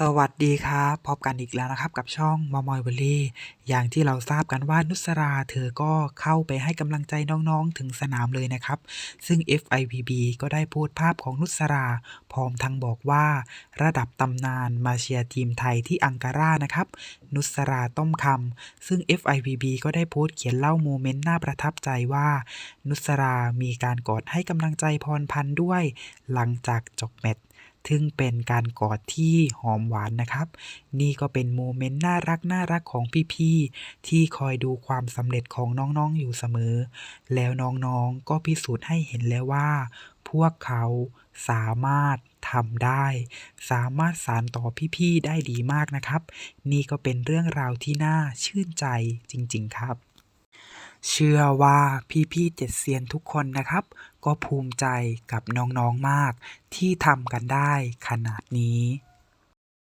สวัสดีครับพบกันอีกแล้วนะครับกับช่องมอมอยเบลลี่ อย่างที่เราทราบกันว่านุสราเธอก็เข้าไปให้กำลังใจน้องๆถึงสนามเลยนะครับ ซึ่ง FIVB ก็ได้โพสต์ภาพของนุสรา พร้อมทั้งบอกว่า ระดับตำนานมาเชียร์ทีมไทยที่อังการานะครับ นุสราต้มคำซึ่ง FIVB ก็ได้โพสต์เขียนเล่าโมเมนต์น่าประทับใจว่า นุสรามีการกอดให้กำลังใจพรพันธ์ด้วย หลังจากจบแมตช์ ซึ่งเป็นการกอดที่หอมหวานนะครับ นี่ก็เป็นโมเมนต์น่ารักน่ารักของพี่ๆที่คอยดูความสำเร็จของน้องๆอยู่เสมอ แล้วน้องๆก็พิสูจน์ให้เห็นแล้วว่า พวกเขาสามารถทำได้ สามารถสานต่อพี่ๆได้ดีมากนะครับ นี่ก็เป็นเรื่องราวที่น่าชื่นใจจริง ๆ ครับ เชื่อว่าพี่ๆเจ็ดเซียนทุกคนนะครับ ก็ภูมิใจกับน้องๆมากที่ทำกันได้ขนาดนี้